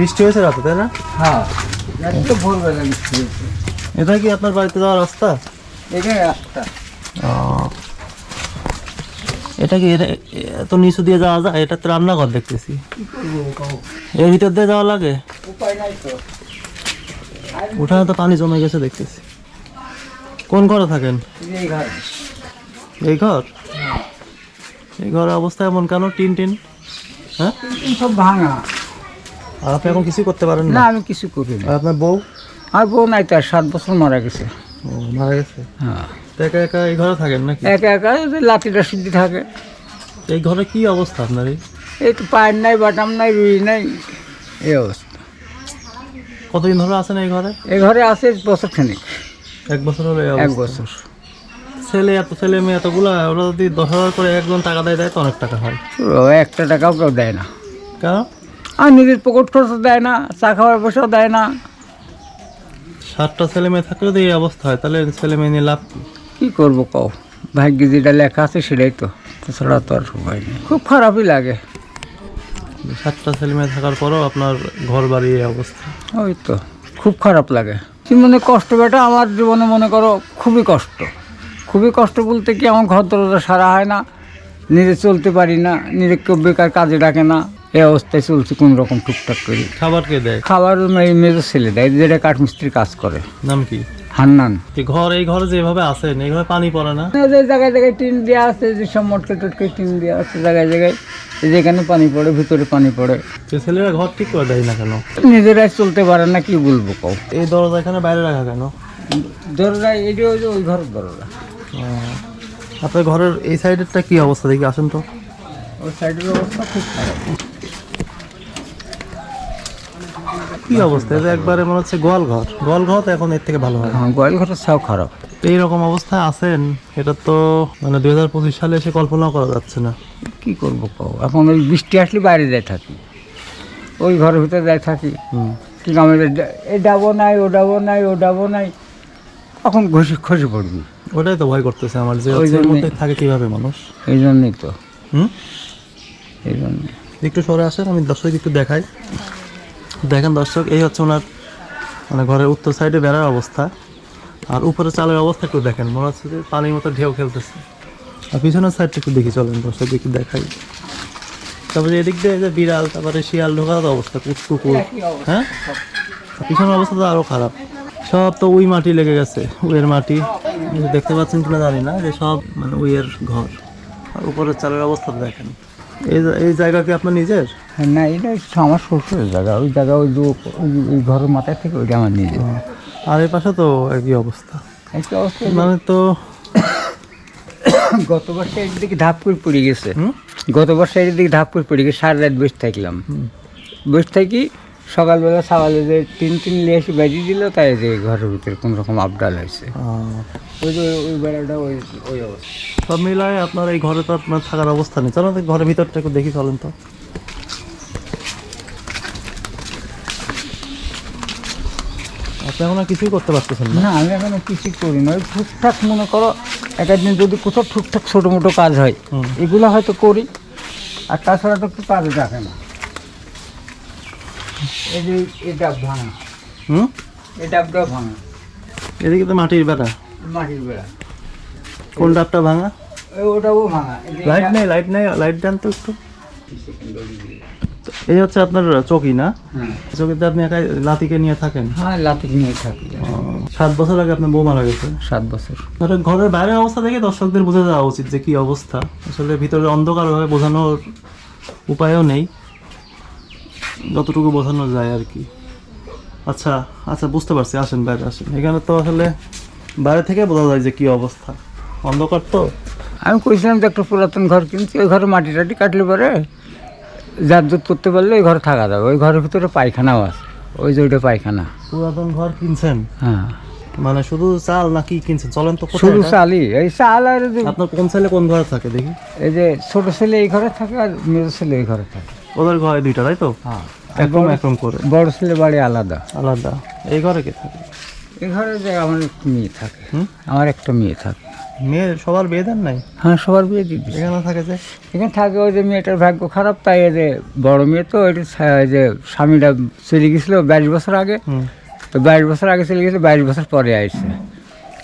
বৃষ্টি হয়েছে রাতে তাই না? হ্যাঁ তো ভোরবেলা বৃষ্টি হয়েছে। এটা কি আপনার বাড়িতে যাওয়ার রাস্তা? এখানে রাস্তা। এটা কি এত নিচু দিয়ে যাওয়া যায়? এটা তো রান্নাঘর দেখতেছি। এর ভিতর দিয়ে যাওয়া লাগে? উপায় নাই তো। উঠানে তো পানি জমে গেছে দেখতেছি। কোন ঘরে থাকেন? এই ঘর। এই ঘরের অবস্থা এমন কেন? Tin tin? হ্যাঁ? সব ভাঙা। আর আপনি এখন কিছু করতে পারেন না? না আমি কিছু করি না। আর আপনার বউ? আর বউ নাই তো আর সাত বছর মারা গেছে। ও মারা গেছে? হ্যাঁ। তো একা একা এই ঘরে থাকেন নাকি? একা একা লাঠিটা সিদ্ধি থাকে। এই ঘরে কি অবস্থা আপনার এই? এই তো পায়ের নাই বাটাম নাই রুই নাই এই অবস্থা। কতদিন ধরে আছেন এই ঘরে? এই ঘরে আছে বছর খানিক। এক বছর হলো এই এক অবস্থা। বছর। ছেলে এত ছেলে মেয়ে এতগুলা ওরা যদি দশ হাজার করে একজন টাকা দেয় দেয় তো অনেক টাকা হয়। ও একটা টাকাও কেউ দেয় না। কেন? আর নিজের পকেট খরচ দেয় না চা খাওয়ার পয়সাও দেয় না। সাতটা ছেলে মেয়ে থাকলে তো এই অবস্থা হয় তাহলে ছেলে মেয়ে নিয়ে লাভ কি? কি করব কও? ভাগ্যে যেটা লেখা আছে সেটাই তো তাছাড়া তো আর উপায় নেই। খুব খারাপই লাগে। সাতটা ছেলে মেয়ে থাকার পরও আপনার ঘর বাড়ি এই অবস্থা। ওই তো খুব খারাপ লাগে। কি মানে কষ্ট বেটা? আমার জীবনে মনে করো খুবই কষ্ট। খুবই কষ্ট বলতে কি আমার ঘর দরজা সারা হয় না নিজে চলতে পারি না নিজে কেউ বেকার কাজে ডাকে না। এই অবস্থায় চলছে কোন রকম টুকটাক করে। খাবার কে দেয়? খাবার এই মেজর ছেলে দেয় যেটা কাঠমিস্ত্রির কাজ করে। নাম কি? হান্নান। ঘর এই ঘরে যেভাবে আছেন এই ঘরে পানি পড়ে না? যে জায়গায় জায়গায় টিন দেওয়া আছে যে সব মটকে টটকে টিন দেওয়া আছে জায়গায় জায়গায় যেখানে পানি পড়ে ভিতরে পানি পড়ে। ছেলেরা ঘর ঠিক করে দেয় না কেন? নিজেরাই চলতে পারে না কি বলব কও? এই দরজা এখানে বাইরে রাখা কেন? দরজা এটি ওই যে ওই ঘরের দরজা। আপনার ঘরের এই সাইডেরটা কি অবস্থা? দেখি আসেন তো। ওই সাইডের অবস্থা খুব খারাপ। কি অবস্থা? এটা একবারে মনে হচ্ছে গোয়াল ঘর গোয়াল ঘর এখন এর থেকে ভালো হয় হ্যাঁ গোয়াল ঘরের সাও খারাপ। এইরকম অবস্থায় আছেন এটা তো মানে দুই হাজার পঁচিশ সালে এসে কল্পনাও করা যাচ্ছে না। কি করব কও? এখন ওই বৃষ্টি আসলে বাইরে যাই থাকি। ওই ঘরের ভিতরে যাই থাকি। হুম। কি আমি এ ডাবো নাই ও ডাবো নাই ও ডাবো নাই। তখন ঘষে খসে পড়বি ওটাই তো ভয় করতেছে আমার যে ওই মধ্যে থাকে কীভাবে মানুষ। এই জন্যই তো। হুম? এই জন্যে একটু সরে আসেন আমি দর্শক একটু দেখাই। দেখেন দর্শক, এই হচ্ছে ওনার মানে ঘরের উত্তর সাইডে বেড়ার অবস্থা। আর উপরে চালের অবস্থা একটু দেখেন, মনে হচ্ছে যে পানির মতো ঢেউ খেলতেছে। আর পিছনের সাইডটা একটু দেখি, চলেন দর্শক, দেখি দেখাই। তারপরে এদিক দিয়ে যে বিড়াল, তারপরে শিয়াল ঢোকার অবস্থা কুকুর। হ্যাঁ? পিছনের অবস্থা তো আরও খারাপ। সব তো উই মাটি লেগে গেছে, উইয়ের মাটি। দেখতে পাচ্ছেন কিনা জানি না, যে সব মানে উইয়ের ঘর। আর উপরের চালের অবস্থা দেখেন। এই এই জায়গা কি আপনার নিজের? না এটা হচ্ছে আমার শ্বশুরের জায়গা। ওই জায়গা ওই যে ওই- ঘরের মাথায় থেকে ওইটা আমার নিজে আর এই পাশে তো একই অবস্থা। একটা অবস্থা। মানে তো গত বছর এর দিকে ধাপ করে পড়ে গেছে? গত বছর এর দিকে ধাপ করে পড়ে গেছে সারা রাত বসে থাকলাম। বসে থাকি সকালবেলা সকালে যে তিন তিন নিয়ে এসে বেরিয়ে দিল তাই যে ঘরের ভিতরে কোনো রকম আপডাল হয়েছে। ওই যে ওই বেড়াটা ওই ওই অবস্থা। সব মিলায় আপনার এই ঘরে তো আপনার থাকার অবস্থা নেই। চলো ঘরের ভিতরটা একটু দেখি চলেন তো। আপনি এখন আর কিছুই করতে পারতেছেন না। না আমি এখনও কিছু করি না। ওই টুকটাক মনে করো এক একদিন যদি কোথাও টুকটাক ছোটো মোটো কাজ হয় এগুলো হয়তো করি আর তাছাড়া তো একটু কাজে রাখে না। এই যে এই ভাঙা। হুম? এই ডাবটা ভাঙা। এদিকে তো মাটির বেড়া। মাটির বেড়া। কোন ডাবটা ভাঙা? ওটাও ভাঙা। লাইট নেই লাইট নেই লাইট দেন তো একটু। এই হচ্ছে আপনার চকি না? হ্যাঁ চকিতে আপনি একাই লাতিকে নিয়ে থাকেন? হ্যাঁ লাতি নিয়ে থাকি। সাত বছর আগে আপনার বউ মারা গেছে? সাত বছর। ধরো ঘরের বাইরের অবস্থা দেখে দর্শকদের বোঝা যাওয়া উচিত যে কি অবস্থা। আসলে ভিতরে অন্ধকারভাবে বোঝানোর উপায়ও নেই। যতটুকু বোঝানো যায় আর কি। আচ্ছা আচ্ছা বুঝতে পারছি। আসেন বাইরে আসেন। এখানে তো আসলে বাইরে থেকে বোঝা যায় যে কি অবস্থা। অন্ধকার তো? আমি কইছিলাম যে একটা পুরাতন ঘর কিনছি ওই ঘরে মাটি টাটি কাটলে পরে জাতজুত করতে পারলে ওই ঘরে থাকা যাবে। ওই ঘরের ভিতরে পায়খানাও আছে। ওই যে ওইটা পায়খানা। পুরাতন ঘর কিনছেন? হ্যাঁ। মানে শুধু চাল না কি কিনছেন? চলেন তো শুধু এটা? চালি এই চাল আর আপনার কোন ছেলে কোন ঘরে থাকে দেখি? এই যে ছোট ছেলে এই ঘরে থাকে আর মেজো ছেলে এই ঘরে থাকে। ওদের ঘরে দুইটা তাই তো? হ্যাঁ। একরকম একরকম করে। বড় ছেলে বাড়ি আলাদা। আলাদা। এই ঘরে কে থাকে? এই ঘরে যে আমার মেয়ে থাকে? আমার একটা মেয়ে থাকে। মেয়ে সবার বিয়ে দেন নাই? হ্যাঁ সবার বিয়ে দিয়ে দিচ্ছে এখানে থাকে যে? এখানে থাকে ওই যে মেয়েটার ভাগ্য খারাপ তাই যে বড় মেয়ে তো ওই যে স্বামীটা চলে গেছিল বাইশ বছর আগে। তো বাইশ বছর আগে চলে গেছিল বাইশ বছর পরে আসছে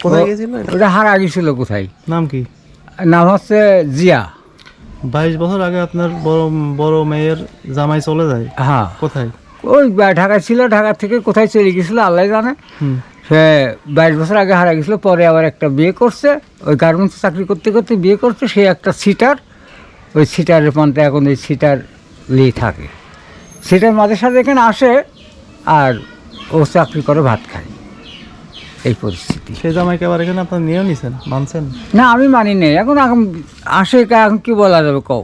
কোথায় গেছিল? ওটা হারা গেছিল কোথায়? নাম কি? নাম হচ্ছে জিয়া। বাইশ বছর আগে আপনার বড় বড় মেয়ের জামাই চলে যায়? হ্যাঁ। কোথায়? ওই ঢাকায় ছিল ঢাকা থেকে কোথায় চলে গেছিল আল্লাহ জানে। সে বাইশ বছর আগে হারা গেছিল পরে আবার একটা বিয়ে করছে। ওই গার্মেন্টসে চাকরি করতে করতে বিয়ে করছে সে একটা সিটার ওই সিটারের পান্তে এখন ওই সিটার লিয়ে থাকে। সিটার মাঝে সাথে এখানে আসে আর ও চাকরি করে ভাত খায়। এই পরিস্থিতি। সেই জামাইকে আবার এখানে আপনার নিয়েও নিছেন মানছেন? না আমি মানি নেই। এখন এখন আসে এখন কি বলা যাবে কও?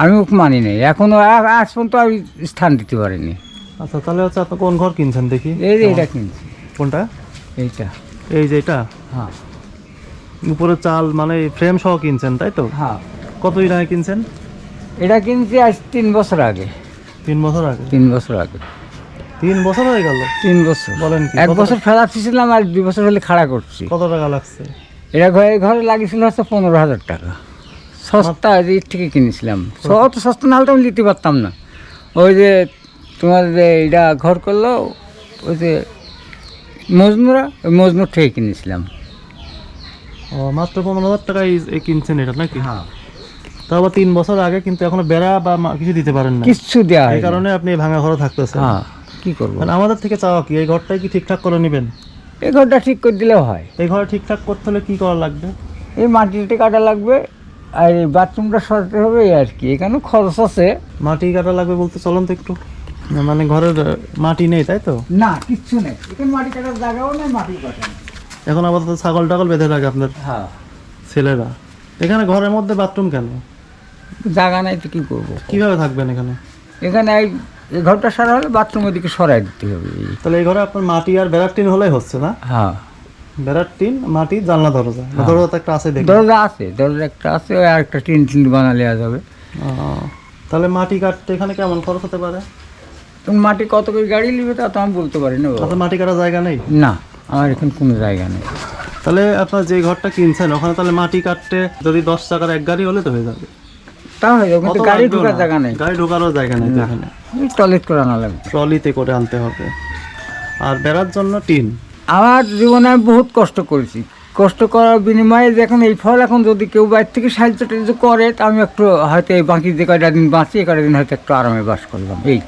আমি ওকে মানি নেই। এখনও আজ পর্যন্ত আমি স্থান দিতে পারিনি। আচ্ছা তাহলে হচ্ছে আপনি কোন ঘর কিনছেন দেখি? এই যে এটা কিনছি। কোনটা? এইটা। এই যে এটা? হ্যাঁ। উপরে চাল মানে ফ্রেম সহ কিনছেন তাই তো? হ্যাঁ। কত টাকায় কিনছেন? এটা কিনছি আজ তিন বছর আগে। তিন বছর আগে? তিন বছর আগে। তিন বছর হয়ে গেল? তিন বছর। বলেন কি এক বছর ফেলা ছিলাম আর দুই বছর হলে খাড়া করছি। কত টাকা লাগছে? এটা ঘরে ঘরে লাগিয়েছিল হচ্ছে পনেরো হাজার টাকা। সস্তা এর থেকে কিনেছিলাম। অত সস্তা না হলে আমি নিতে পারতাম না। ওই যে তোমার যে এটা ঘর করল ওই যে মজনুরা মজনুর থেকে কিনেছিলাম। ও মাত্র পনেরো হাজার টাকায় কিনছেন এটা নাকি? হ্যাঁ। আবার তিন বছর আগে কিন্তু এখনও বেড়া বা কিছু দিতে পারেন না। কিচ্ছু দেওয়া এই কারণে আপনি ভাঙা ঘরে থাকতেছেন। হ্যাঁ কি করব? মানে আমাদের থেকে চাওয়া কি? এই ঘরটাই কি ঠিকঠাক করে নেবেন? এই ঘরটা ঠিক করে দিলেও হয়। এই ঘর ঠিকঠাক করতে হলে কি করা লাগবে? এই মাটিটা কাটা লাগবে আর এই বাথরুমটা সরাতে হবে আর কি। এখানে খরচ আছে। মাটি কাটা লাগবে বলতে চলুন তো একটু। মানে ঘরের মাটি নেই তাই তো? না কিচ্ছু নেই। এখানে মাটি কাটার জায়গাও নেই মাটি কাটা এখন আপাতত ছাগল টাগল বেঁধে রাখে আপনার হ্যাঁ। ছেলেরা। এখানে ঘরের মধ্যে বাথরুম কেন? জায়গা নাই তো কি করব? কীভাবে থাকবেন এখানে? এখানে এই এই ঘরটা সারা হলে বাথরুমের দিকে সরাই দিতে হবে। তাহলে এই ঘরে আপনার মাটি আর বেড়ার টিন হলেই হচ্ছে না? হ্যাঁ। বেড়ার টিন মাটি জানলা দরজা। দরজা তো একটা আছে দেখি। দরজা আছে দরজা একটা আছে ওই আরেকটা টিন টিন বানালে যাবে। তাহলে মাটি কাটতে এখানে কেমন খরচ হতে পারে? তুমি মাটি কত করে গাড়ি নিবে তা তো আমি বলতে পারি না। আপনার মাটি কাটার জায়গা নেই? না আমার এখানে কোনো জায়গা নেই। তাহলে আপনার যে ঘরটা কিনছেন ওখানে তাহলে মাটি কাটতে যদি দশ টাকার এক গাড়ি হলে তো হয়ে যাবে। তা হয়ে যাবে কিন্তু গাড়ি ঢোকার জায়গা নেই। গাড়ি ঢোকারও জায়গা নেই তো এখানে টয়লেট করে আনা লাগবে। ট্রলিতে করে আনতে হবে। আর বেড়ার জন্য টিন? আমার জীবনে আমি বহুত কষ্ট করেছি। কষ্ট করার বিনিময়ে যখন এই ফল এখন যদি কেউ বাইরে থেকে সাহায্য টাহায্য করে তা আমি একটু হয়তো এই বাকি যে কয়টা দিন বাঁচি কয়টা দিন হয়তো একটু আরামে বাস করলাম। এই।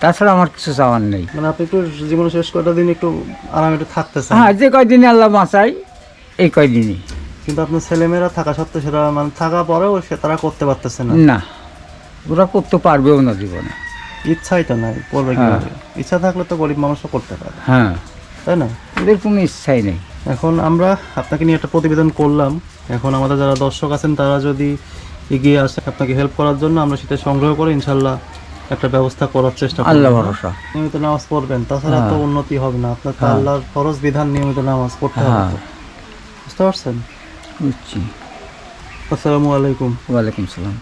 তাছাড়া আমার কিছু চাওয়ার নেই। মানে আপনি একটু জীবনে শেষ কয়টা দিন একটু আরামে একটু থাকতে চান? হ্যাঁ যে কয়দিনে আল্লাহ বাঁচাই এই কয়দিনই। কিন্তু আপনার ছেলেমেয়েরা থাকা সত্ত্বেও সেটা মানে থাকা পরেও সে তারা করতে পারতেছে না। না ওরা করতে পারবেও না জীবনে। ইচ্ছাই তো নাই করবে হ্যাঁ। কীভাবে? ইচ্ছা থাকলে তো গরিব মানুষও করতে পারে। হ্যাঁ। তাই না? ওদের কোনো ইচ্ছাই নেই। এখন আমরা আপনাকে নিয়ে একটা প্রতিবেদন করলাম। এখন আমাদের যারা দর্শক আছেন তারা যদি এগিয়ে আসে আপনাকে হেল্প করার জন্য আমরা সেটা সংগ্রহ করে ইনশাল্লাহ একটা ব্যবস্থা করার চেষ্টা আল্লাহ ভরসা। নিয়মিত নামাজ পড়বেন তাছাড়া তো উন্নতি হবে না আপনার তো হ্যাঁ। আল্লাহর ফরজ বিধান নিয়মিত নামাজ পড়তে হবে হ্যাঁ। বুঝতে পারছেন? বুঝছি। আসসালামু আলাইকুম। ওয়ালাইকুম সালাম।